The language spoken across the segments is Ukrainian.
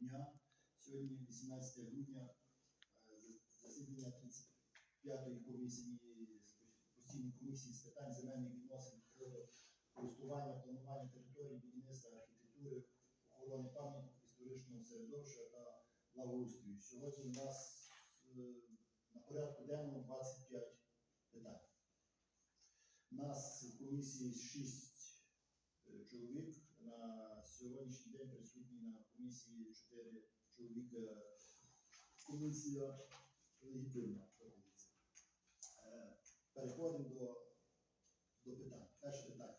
дня. Сьогодні 18 грудня е, засідання 35-ї комісії постійної комісії з питань земельних відносин користування, планування території, будівництва архітектури, охорони пам'яток історичного середовища та благоустрою. Сьогодні у нас е, на порядку денному 25 питань. У нас в комісії 6 чоловік. На сьогоднішній день присутні на комісії 4 чоловіка. Комісія легітимна проводиться. Е, Переходимо до, до питань. Перше питання.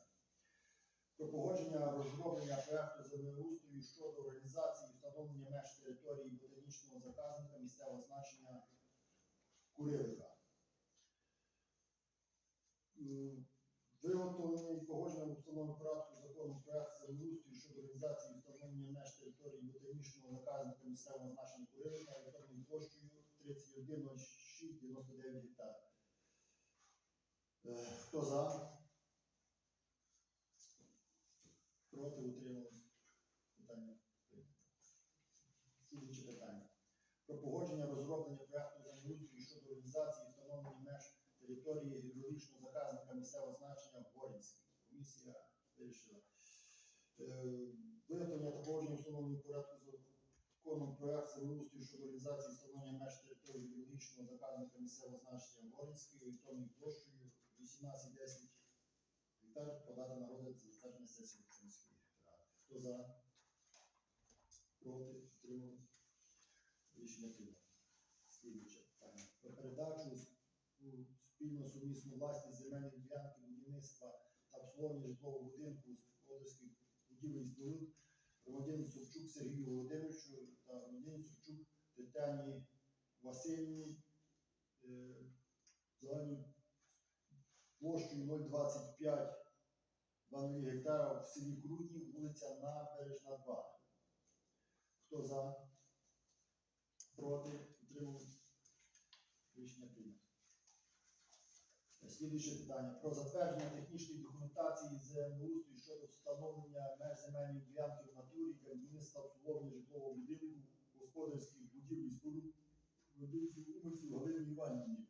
Про погодження розроблення проекту землеустрою щодо організації встановлення меж території ботанічного заказника місцевого значення Курилика. Виготовлення і погодження в установленому порядку закону проект землеустрою щодо організації встановлення меж території ботанічного заказника місцевого значення Курилика орієнтовною площею 310699 гектар. Е, Хто за? Проти утримались? Питання прийнято. Питання. Про погодження розроблення проекту землеустрою щодо організації встановлення меж території гідрологічного заказника місцевого значення Горінський. Комісія вирішила. Е, Виготовлення та погодження встановленого порядку законом проект землеустрою щодо організації встановлення меж території гідрологічного заказника місцевого значення Горінський орієнтовною площею 1810 гектар подати на розгляд за затвердження сесії Української ради. Хто за? Проти? Підтримали? Рішення прийнято. Слідуюче питання. Про передачу спільно сумісну власність земельних ділянки будівництва та обслуговування житлового будинку господарських будівель і споруд громадянину Совчук Сергію Володимировичу та громадянину Совчук Тетяні Васильівні е, загальною площею 0,25 2 гектара в селі Крутні, вулиця Набережна 2. Хто за? Проти? Утримались? Рішення прийнято. Слідуюче питання. Про затвердження технічної документації землеустрою щодо встановлення меж земельної ділянки в натурі для будівництва обслуговування житлового будинку, господарських будівель і споруд Ведуці Умицю Галині Іванівні.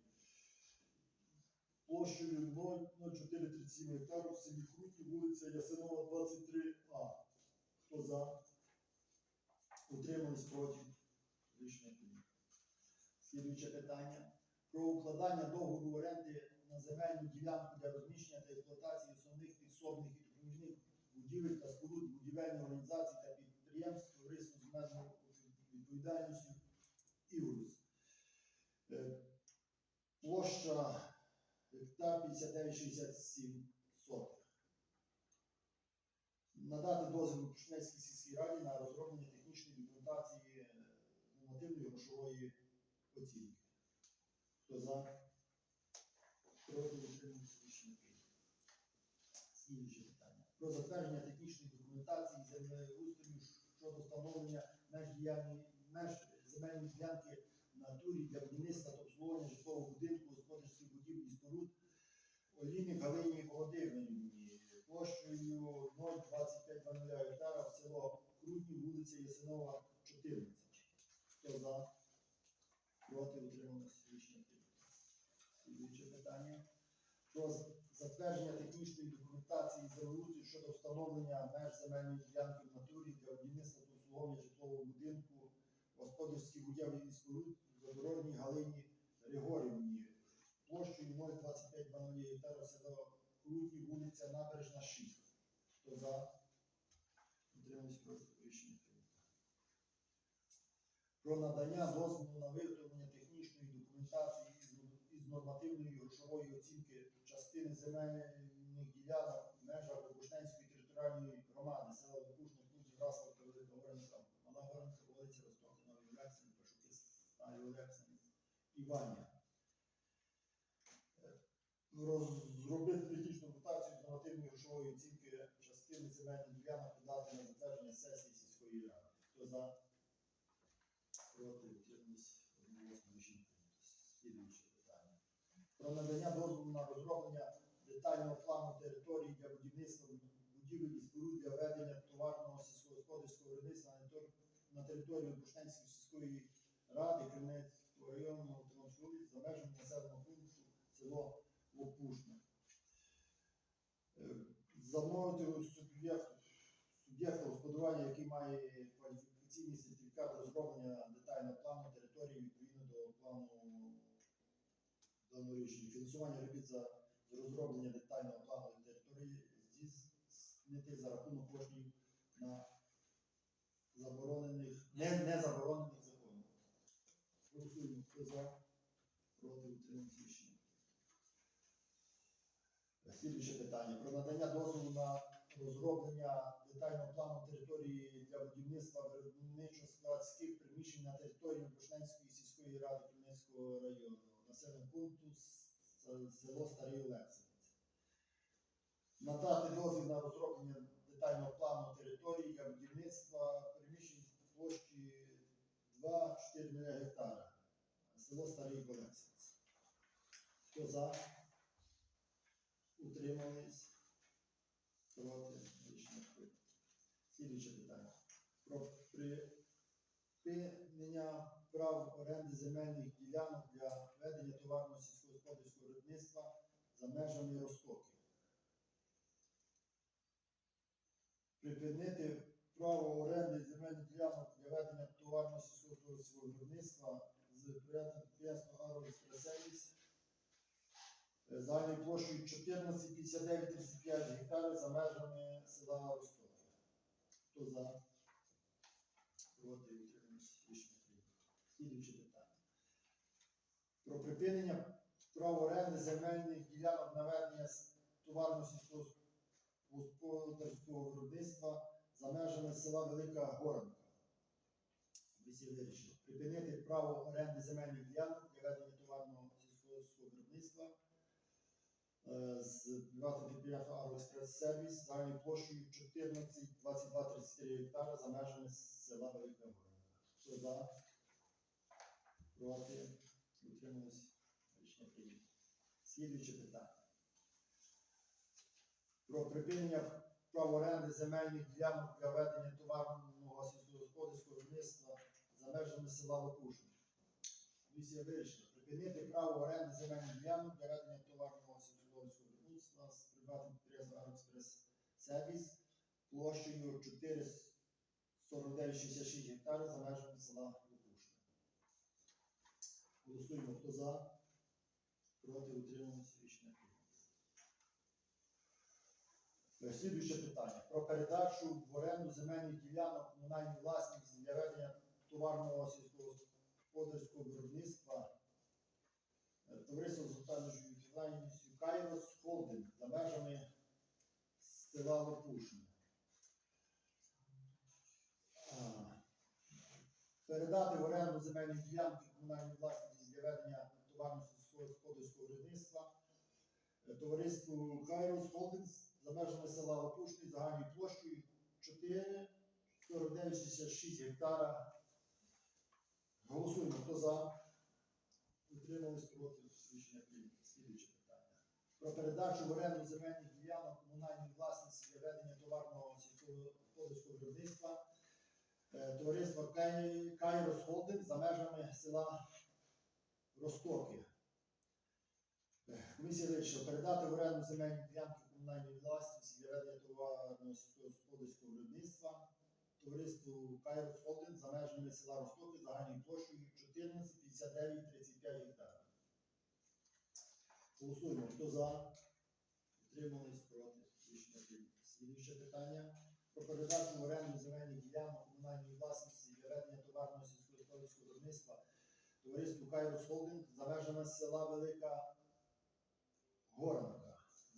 Площею 0,0437 гектарів в селі Крутні, вулиця Ясинова, 23А. Хто за? Утримались проти? Рішення. Слідуюче питання. Про укладання договору оренди на земельну ділянку для розміщення та експлуатації основних підсобних і допоміжних будівель та споруд будівельних організацій та підприємств товариства з обмеженою відповідальністю Ігорус. Е, Площа гектар 59,67 сотих. Надати дозвіл Пушнецькій сільській раді на розроблення технічної документації е, нормативної грошової оцінки. Хто за? Проти утримується рішення прийнято. Слідуюче питання. Про затвердження технічної документації землеустрою щодо встановлення меж діяльної меж земельної ділянки в натурі для будівництва та обслуговування житлового будинку, господарських будівель і споруд Оліни Галині Володимирівні площею 0,2500 гектара в село Крутні, вулиця Ясинова, 14. Хто за? Проти утрималися рішення прийнято. Слідуюче питання. Про з- затвердження технічної документації землеустрою щодо встановлення меж земельної ділянки в натурі для будівництва та обслуговування житлового будинку, господарських будівель і споруд Задорожній Галині Григорівні площею 0,2500 гектара село Крутні, вулиця Набережна, 6. Хто за? Утримались проти рішення про надання дозволу на виготовлення технічної документації із нормативної грошової оцінки частини земельних ділянок в межах територіальної громади села Лопушне, Кузі, Раславка, Велика Горенка, Мала Горенка, вулиця Ростока, Нові Олексини, Пашуки, Старі Олексини, Іванія. Е, Розробити технічну документацію з нормативної грошової оцінки частини земельних ділянок подати на затвердження сесії сільської ради. Хто за? проти утримались одноголосно рішення прийнято. Слідуюче питання. Про надання дозволу на розроблення детального плану території для будівництва будівель і споруд для ведення товарного сільськогосподарського виробництва на тер- на території Бушненської сільської ради Кремнецького району Тернопільської за межами населеного пункту село Лопушне. Е, Замовити суб'єкту суб'єкта господарювання, який має кваліфікаційний сертифікат розроблення детального плану території відповідно до плану даного рішення. Фінансування робіт за розроблення детального плану здійснити за рахунок коштів на заборонених, не, не заборонених законом. Голосуємо, хто за, проти утримуюсь рішення. Слідуюче питання. Про надання дозволу на розроблення детального плану території для будівництва виробничо-складських приміщень на території Бушненської сільської ради Кремлівського району, населеного пункту село Старий Олексинець. Надати дозвіл на розроблення детального плану території для будівництва приміщень площі 2-4 гектара. Село Старий Олексинець. Хто за? Утримались? Проти? Рішення прийнято. Слідуюче питання. Про припинення прав оренди земельних ділянок для ведення товарного сільськогосподарського виробництва за межами розтоків. Припинити право оренди земельних ділянок для ведення товарного сільськогосподарського виробництва з приватного підприємства «Агроекспресервіс» е, загальною площею 14,5935 гектарів за межами села Ростова. Хто за? Проти утримуюсь рішення прийнято. Слідуюче питання. Про припинення права оренди земельних ділянок на ведення с- товарно сільськогосподарського виробництва за межами села Велика Горанка. Комісія вирішила припинити право оренди земельних ділянок для ведення товарного сільськогосподарського виробництва е, з приватного підприємства «Агроекспрес-сервіс» загальною площею 14 22 33 гектара за межами села Велика Горанка. Хто за? Проти? Утрималось? Рішення прийнято. Слідуюче питання. Про припинення права оренди земельних ділянок для ведення товарного сільськогосподарського виробництва за межами села Лопушин. Комісія вирішила припинити право оренди земельних ділянок для ведення товарного сільськогосподарського виробництва з приватним підприємством «Агроекспрес Сервіс площею 449,66 гектарів за межами села Лопушин. Голосуємо, хто за, проти, утримуємося, рішення прийнято. Е, Слідуюче питання. Про передачу в оренду земельних ділянок комунальної власності для ведення товарного сільськогосподарського виробництва е, товариство з обмеженою відповідальністю Кайрос Холдинг за межами села Лопушне. Передати в оренду земельні ділянки комунальної власності для ведення товарно сільськогосподарського виробництва е, товариству Кайрос Холдингс за межами села Лопушний загальною площею 4 49,66 гектара. Голосуємо, хто за? Утримались проти рішення прийнято. Слідуюче питання. Про передачу в оренду земельних ділянок комунальної власності для ведення товарного сільськогосподарського виробництва е, товариства Кайрос Холдинг за межами села Ростоки. Е, Комісія вирішила передати в оренду земельні ділянки комунальної власності для ведення товарного сільськогосподарського виробництва товариству Кайрос Холдинг за межами села Ростоки загальною площею 14 59 35 гектарів. Голосуємо. Хто за? Утримались проти рішення. Слідуюче питання про передачу оренду земельних ділянок комунальної власності для ведення товарного сільськогосподарського виробництва товариству Кайрос Холдинг за межами села Велика Горанка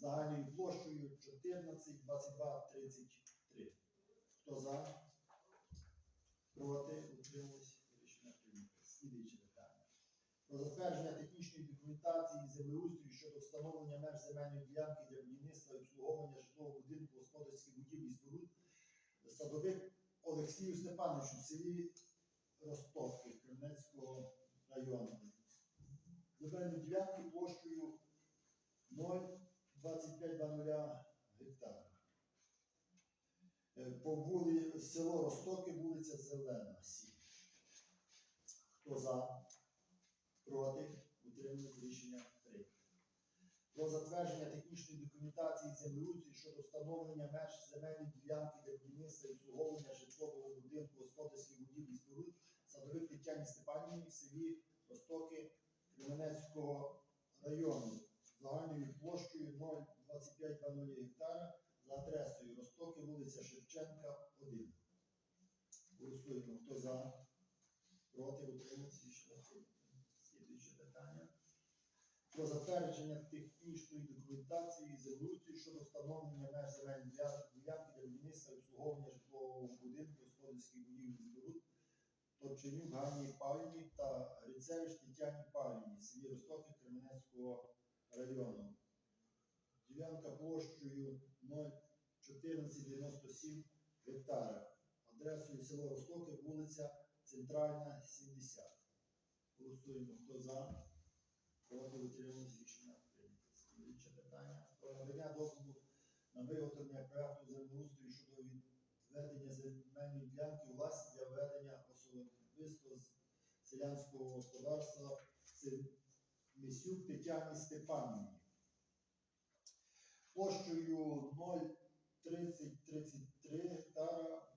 загальною площею 14 22 33. Хто за? Проти? Утримались? Рішення прийнято. Слідуюче питання. Про затвердження технічної документації землеустрою щодо встановлення меж земельної ділянки для будівництва і обслуговування житлового будинку господарських будівлі споруд садовик Олексію Степановичу в селі Ростовки Кремнецького району. Земельні ділянки площею 0,2500 гектара. Е, По вулі... село Ростоки, вулиця Зелена, 7. Хто за? Проти? Утримують рішення прийнято. Про затвердження технічної документації землеустрою щодо встановлення меж земельної ділянки для будівництва і обслуговування житлового будинку господарських будівлі споруд садових Тетяні Степанівні в селі Ростоки Кременецького району загальною площею 02500 гектара за адресою Ростоки, вулиця Шевченка, 1. Голосуємо. Хто за? Проти утримується. Слідуюче питання. Про затвердження технічної документації землеустрою щодо встановлення меж земельної ділянки для будівництва обслуговування житлового будинку, господарських будівель і споруд Торченюк Ганні Павлівні та Грицевич Тетяні Павлівні, в селі Ростоки Кременецького району. Ділянка площею 01497 гектара. Адресою село Ростоки, вулиця Центральна, 70. Голосуємо, хто за. Проти утримуюсь рішення прийнято. Слідуюче питання. Про надання дозволу на виготовлення проекту землеустрою щодо відведення земельної ділянки у власність для ведення особисто з селянського господарства Мисюк Тетяні Степанівні. Площею 03033 гектара,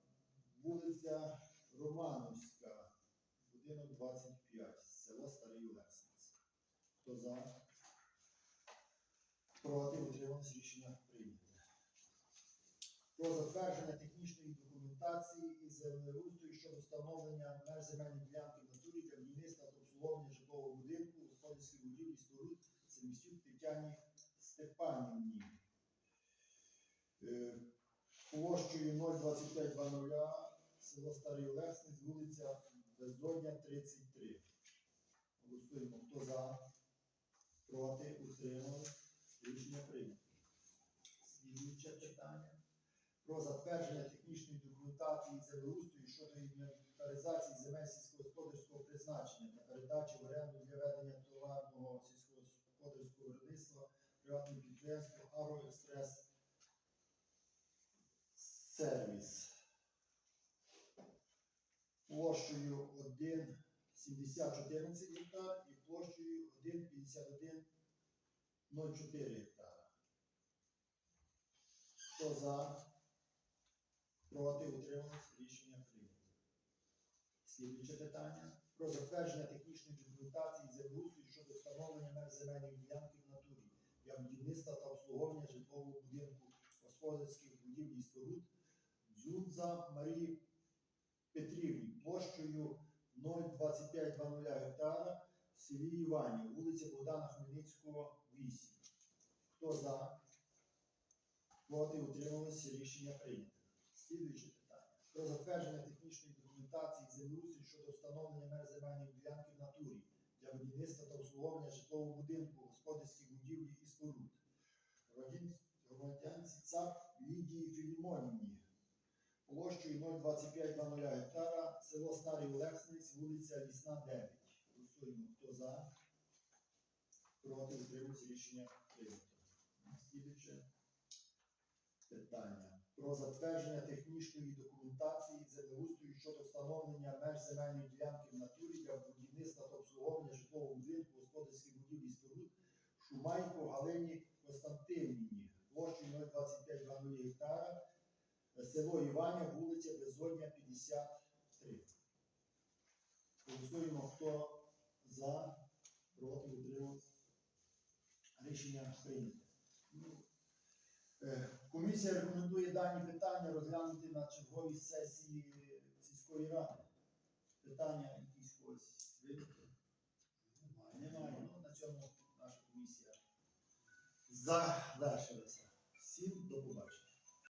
вулиця Романовська, будинок 25, село Старий Олексинець. Хто за? Проти утрималось рішення прийнято. Про затвердження технічної документації і землеустрою щодо встановлення меж земельної ділянки в натурі для будівництва та обслуговування житлового будинку, господарських будівлі споруд Семісюк Тетяні Степанівні. Е, Площею 02500 село Старий Олексинець, вулиця Безодня, 33. Голосуємо. Хто за? Проти? Утримались? Рішення прийнято. Слідуюче питання. Про затвердження технічної документації землеустрою щодо інвентаризації земель сільськогосподарського призначення та передачі в оренду для ведення товарного сільськогосподарського виробництва приватному підприємству Агроекспрес Сервіс площею 1,7014 гектар і площею 1,5104 гектара. Хто за? Проти утримались? Рішення прийнято. Слідуюче питання. Про затвердження технічної документації землеустрою щодо встановлення меж земельної ділянки в натурі для будівництва та обслуговування житлового будинку господарських будівлі і споруд Дзюдза Марії Петрівні площею 02500 гектара в селі Іванів, вулиця Богдана Хмельницького, 8. Хто за? Проти утрималися рішення прийнято. Слідуюче питання. Про затвердження технічної документації землеустрою щодо встановлення мер земельної ділянки в натурі для будівництва та обслуговування житлового будинку, господарських будівлі і споруд. Громадян- Громадянці ЦАП Лідії Філімонівні площею 02500 гектара, село Старий Олексинець, вулиця Лісна, 9. Голосуємо. Хто за? Проти утримується рішення прийнято. Слідуюче питання. Про затвердження технічної документації землеустрою щодо встановлення меж земельної ділянки в натурі для будівництва та обслуговування житлового будинку, господарських будівель і споруд Шумайко Галині Костянтинівні площею 02500 гектара, село Іваня, вулиця Безодня, 53. Голосуємо, хто за, проти, утримався. Рішення прийнято. Е, Комісія рекомендує дані питання розглянути на черговій сесії сільської ради. Питання якісь когось виникли? Немає. Ну, на цьому наша комісія завершилася. Всім до побачення.